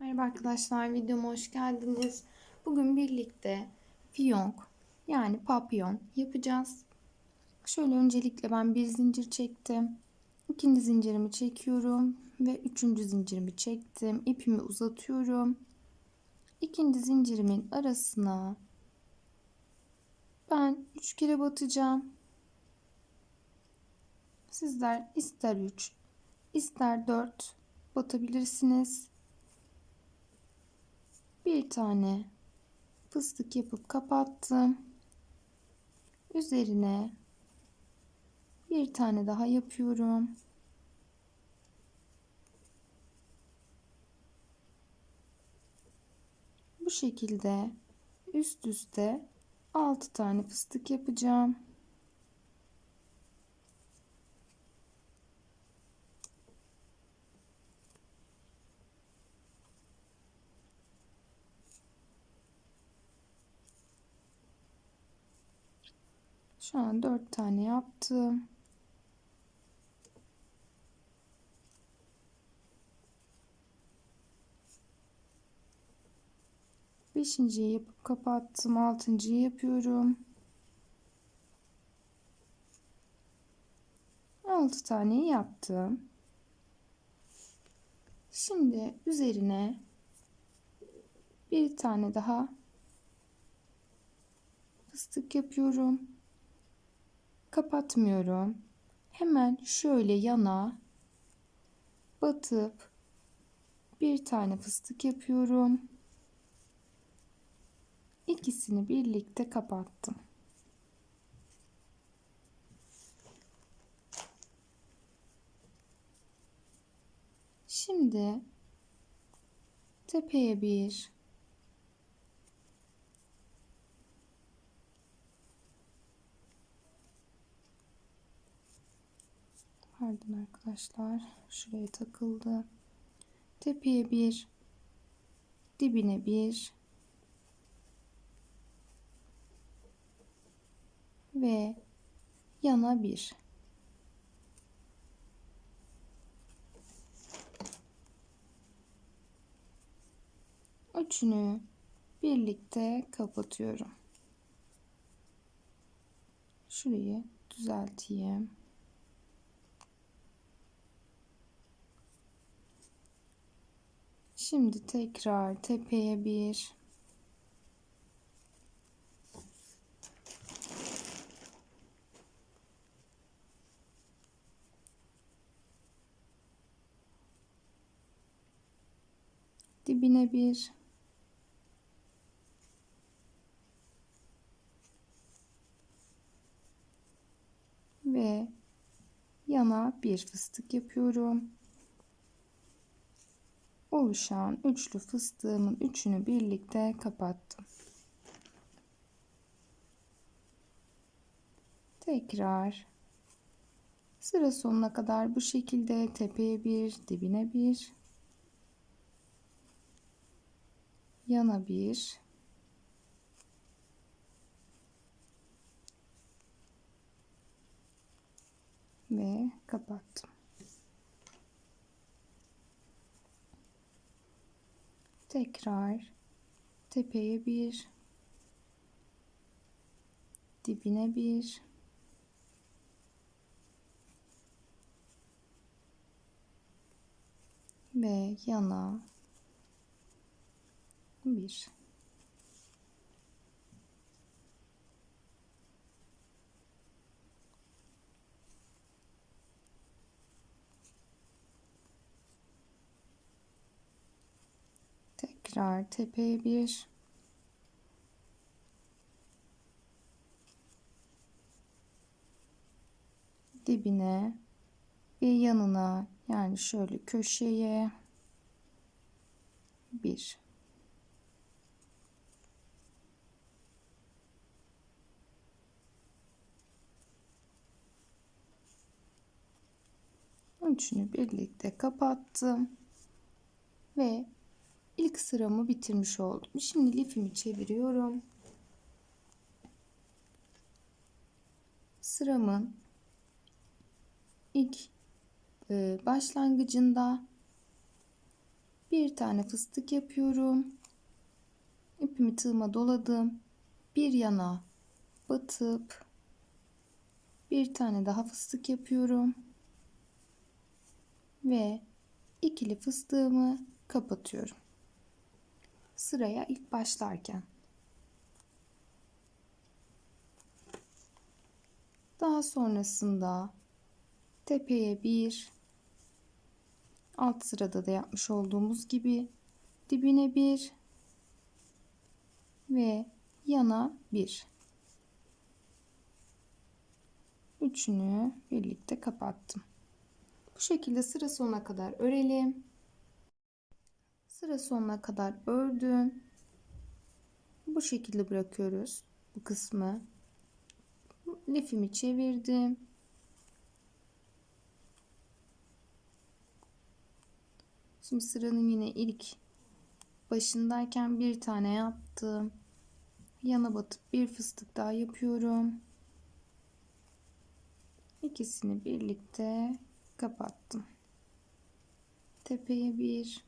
Merhaba arkadaşlar, videoma hoş geldiniz. Bugün birlikte fiyonk yani papyon yapacağız. Şöyle öncelikle ben bir zincir çektim. İkinci zincirimi çekiyorum ve üçüncü zincirimi çektim. İpimi uzatıyorum. İkinci zincirimin arasına ben üç kere batacağım. Sizler ister 3 ister 4 batabilirsiniz bir tane fıstık yapıp kapattım. Üzerine bir tane daha yapıyorum. Bu şekilde üst üste 6 tane fıstık yapacağım. Şu an 4 tane yaptım. Beşinciyi yapıp kapattım. Altıncıyı yapıyorum. 6 tane yaptım. Şimdi üzerine bir tane daha fıstık yapıyorum. Kapatmıyorum. Hemen şöyle yana batıp bir tane fıstık yapıyorum. İkisini birlikte kapattım. Şimdi tepeye bir Pardon arkadaşlar. Şuraya takıldı. Tepeye bir dibine bir ve yana bir. Üçünü birlikte kapatıyorum. Şurayı düzelteyim. Şimdi tekrar tepeye bir dibine bir ve yana bir fıstık yapıyorum. Oluşan üçlü fıstığımın üçünü birlikte kapattım. Tekrar sıra sonuna kadar bu şekilde tepeye bir, dibine bir, yana bir, ve kapattım. Tekrar tepeye bir, dibine bir, ve yana bir. Tekrar tepeye bir. Dibine ve yanına yani şöyle köşeye bir. Üçünü birlikte kapattım ve ilk sıramı bitirmiş oldum. Şimdi lifimi çeviriyorum. Sıramın ilk e, başlangıcında Bir tane fıstık yapıyorum. İpimi tığıma doladım. Bir yana batıp bir tane daha fıstık yapıyorum. Ve ikili fıstığımı kapatıyorum. Sıraya ilk başlarken. Daha sonrasında tepeye bir alt sırada da yapmış olduğumuz gibi dibine bir ve yana bir üçünü birlikte kapattım. Bu şekilde sıra sonuna kadar örelim. Sıra sonuna kadar ördüm. Bu şekilde bırakıyoruz bu kısmı. Lifimi çevirdim. Şimdi sıranın yine ilk başındayken bir tane yaptım. Yana batıp bir fıstık daha yapıyorum. İkisini birlikte kapattım. Tepeye bir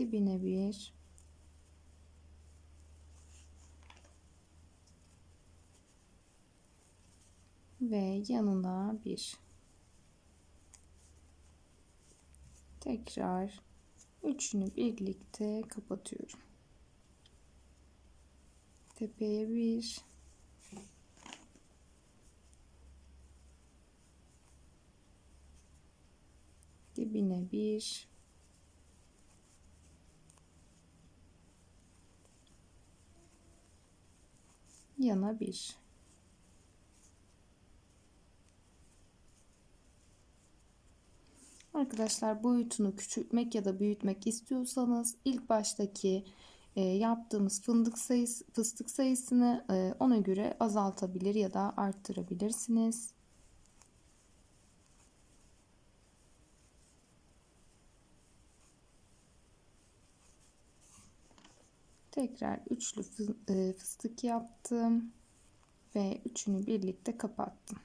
dibine bir. Ve yanına bir. Tekrar üçünü birlikte kapatıyorum. Tepeye bir. Dibine bir yana bir Arkadaşlar boyutunu küçültmek ya da büyütmek istiyorsanız ilk baştaki e, yaptığımız fındık sayısı, fıstık sayısını e, ona göre azaltabilir ya da arttırabilirsiniz. Tekrar üçlü e, fıstık yaptım ve üçünü birlikte kapattım.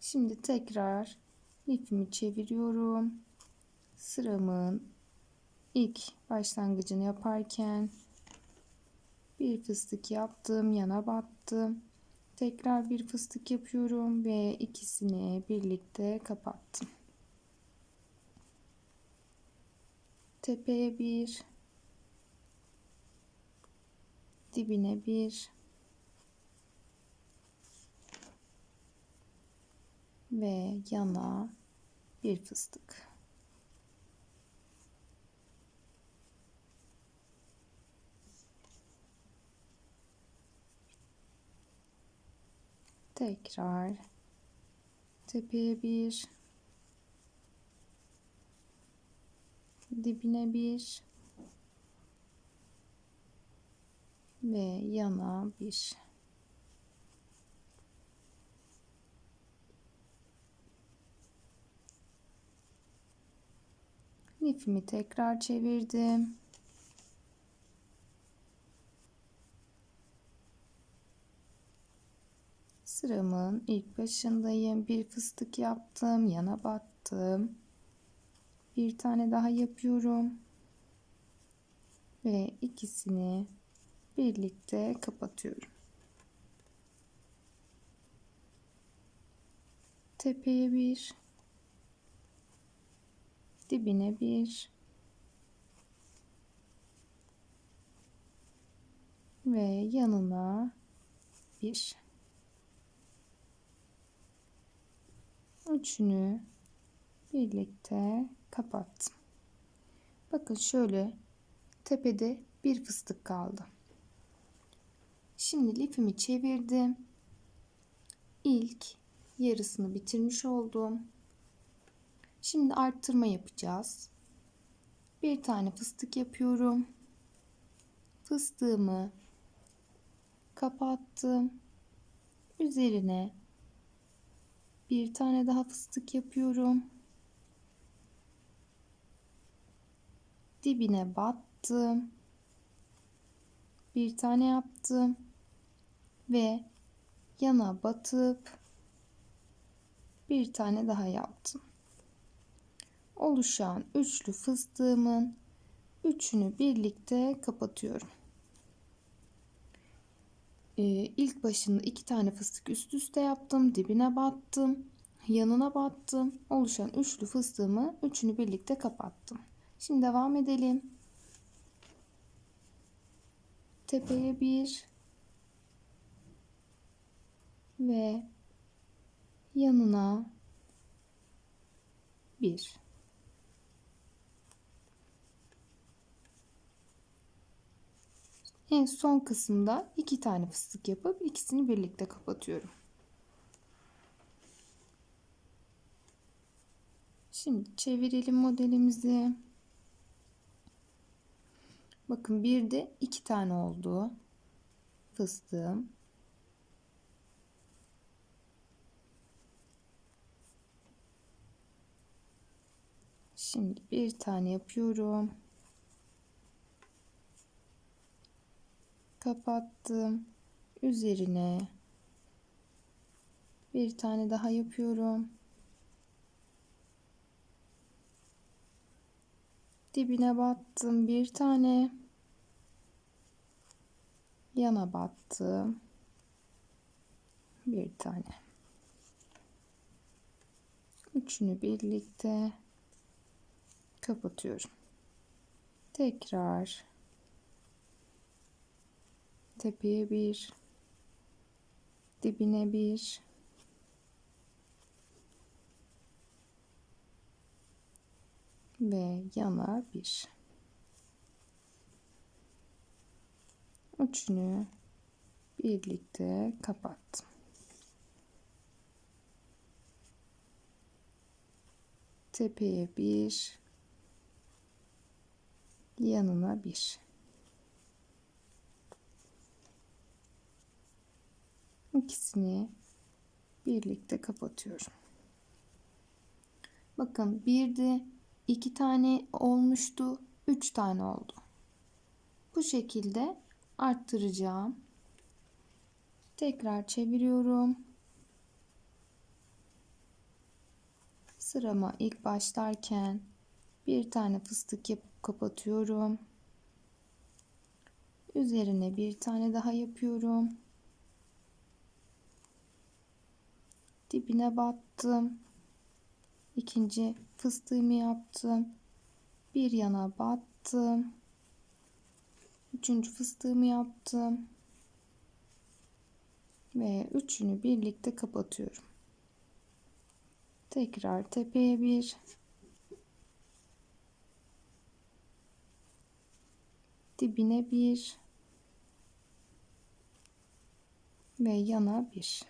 Şimdi tekrar ipimi çeviriyorum. Sıramın ilk başlangıcını yaparken bir fıstık yaptım, yana battım. Tekrar bir fıstık yapıyorum ve ikisini birlikte kapattım. Tepeye bir, dibine bir. Ve yana bir fıstık. Tekrar tepeye bir. Dibine bir ve yana bir lifimi tekrar çevirdim sıramın ilk başındayım. Bir fıstık yaptım. Yana battım. Bir tane daha yapıyorum. Ve ikisini birlikte kapatıyorum. Tepeye bir. Dibine bir. Ve yanına bir. üçünü birlikte kapattım. Bakın şöyle tepede bir fıstık kaldı. Şimdi lifimi çevirdim. İlk yarısını bitirmiş oldum. Şimdi arttırma yapacağız. Bir tane fıstık yapıyorum. Fıstığımı kapattım. Üzerine bir tane daha fıstık yapıyorum. Dibine battım. Bir tane yaptım. Ve yana batıp bir tane daha yaptım. Oluşan üçlü fıstığımın üçünü birlikte kapatıyorum. Ee, ilk başında iki tane fıstık üst üste yaptım. Dibine battım. Yanına battım. Oluşan üçlü fıstığımı üçünü birlikte kapattım. Şimdi devam edelim. Tepeye bir ve yanına bir. En son kısımda iki tane fıstık yapıp ikisini birlikte kapatıyorum. Şimdi çevirelim modelimizi. Bakın bir de iki tane oldu. Fıstığım. Şimdi bir tane yapıyorum. Kapattım. Üzerine bir tane daha yapıyorum. Dibine battım bir tane. Yana battım. Bir tane. Üçünü birlikte kapatıyorum. Tekrar. Tepeye bir. Dibine bir. Ve yana bir. Üçünü birlikte kapattım. Tepeye bir yanına bir. İkisini birlikte kapatıyorum. Bakın bir de iki tane olmuştu, üç tane oldu. Bu şekilde arttıracağım. Tekrar çeviriyorum. Sırama ilk başlarken bir tane fıstık yapıp kapatıyorum. Üzerine bir tane daha yapıyorum. Dibine battım. İkinci fıstığımı yaptım. Bir yana battım. Üçüncü fıstığımı yaptım. Ve üçünü birlikte kapatıyorum. Tekrar tepeye bir. Dibine bir. Ve yana bir.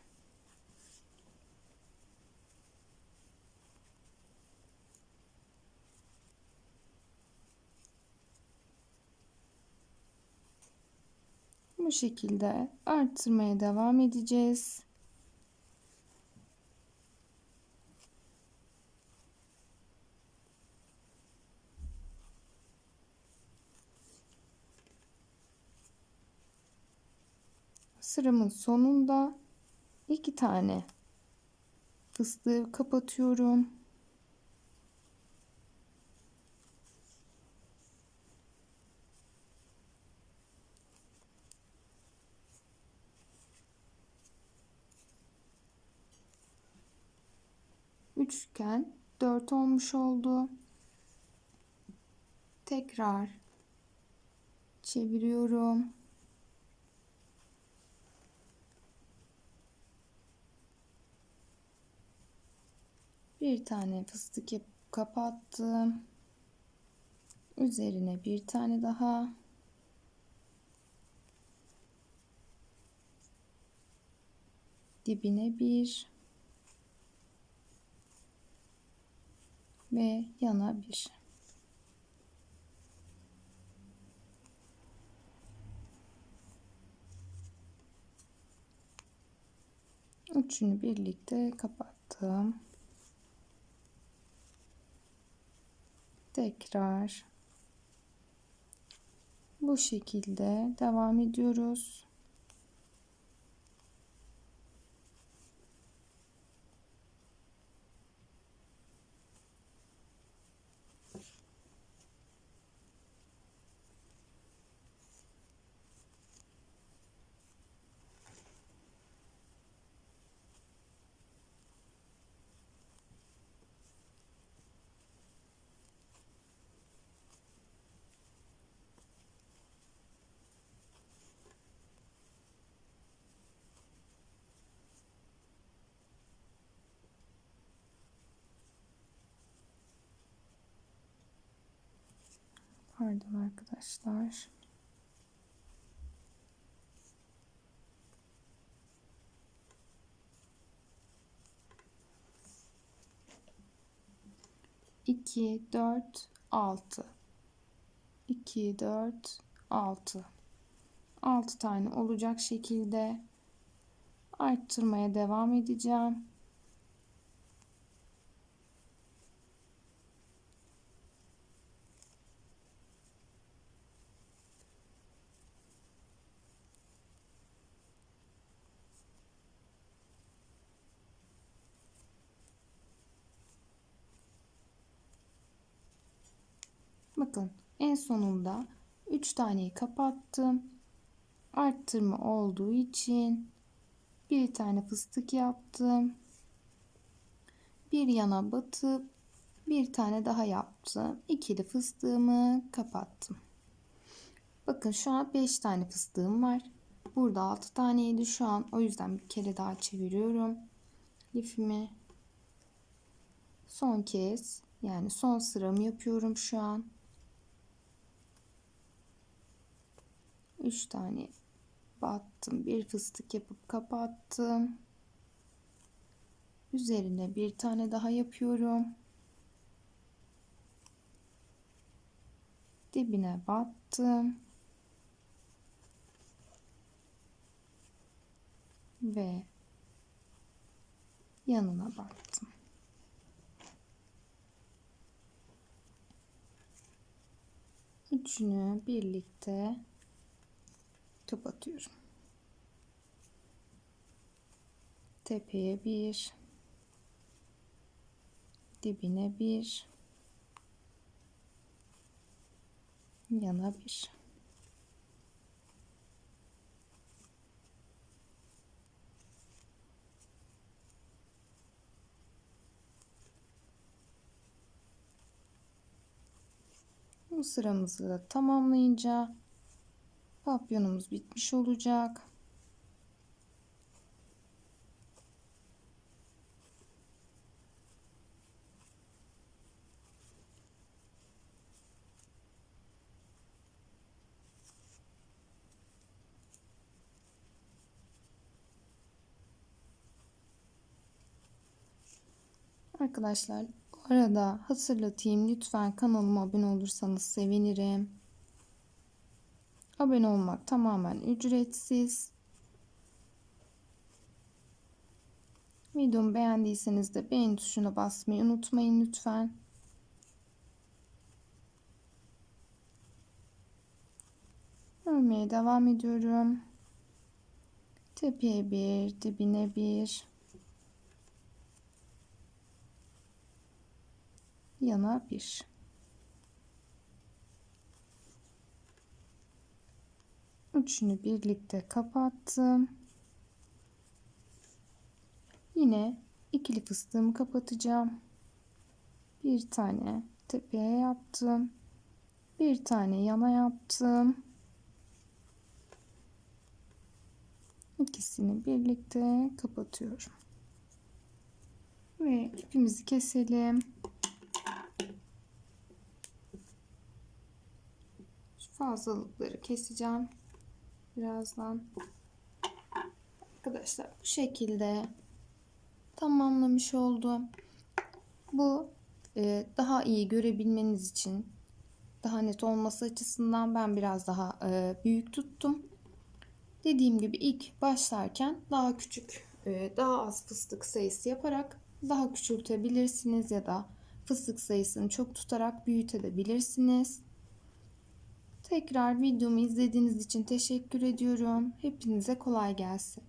Bu şekilde arttırmaya devam edeceğiz. Sıramın sonunda iki tane fıstığı kapatıyorum. üçgen 4 olmuş oldu. Tekrar çeviriyorum. Bir tane fıstık yapıp kapattım. Üzerine bir tane daha. Dibine bir. ve yana bir. Üçünü birlikte kapattım. Tekrar bu şekilde devam ediyoruz. Pardon arkadaşlar. İki, dört, altı. İki, dört, altı. Altı tane olacak şekilde arttırmaya devam edeceğim. Bakın en sonunda 3 taneyi kapattım. Arttırma olduğu için bir tane fıstık yaptım. Bir yana batıp bir tane daha yaptım. İkili fıstığımı kapattım. Bakın şu an 5 tane fıstığım var. Burada 6 taneydi şu an. O yüzden bir kere daha çeviriyorum. Lifimi son kez yani son sıramı yapıyorum şu an. 3 tane battım. Bir fıstık yapıp kapattım. Üzerine bir tane daha yapıyorum. Dibine battım. Ve yanına battım. Üçünü birlikte kapatıyorum. Tepeye bir, dibine bir, yana bir. Bu sıramızı da tamamlayınca papyonumuz bitmiş olacak. Arkadaşlar bu arada hatırlatayım lütfen kanalıma abone olursanız sevinirim. Abone olmak tamamen ücretsiz. Videomu beğendiyseniz de beğen tuşuna basmayı unutmayın lütfen. Örmeye devam ediyorum. Tepeye bir, dibine bir. Yana bir. Üçünü birlikte kapattım. Yine ikili fıstığımı kapatacağım. Bir tane tepeye yaptım. Bir tane yana yaptım. İkisini birlikte kapatıyorum. Ve ipimizi keselim. Şu fazlalıkları keseceğim birazdan. Arkadaşlar bu şekilde tamamlamış oldum. Bu e, daha iyi görebilmeniz için daha net olması açısından ben biraz daha e, büyük tuttum. Dediğim gibi ilk başlarken daha küçük, e, daha az fıstık sayısı yaparak daha küçültebilirsiniz ya da fıstık sayısını çok tutarak büyütebilirsiniz. Tekrar videomu izlediğiniz için teşekkür ediyorum. Hepinize kolay gelsin.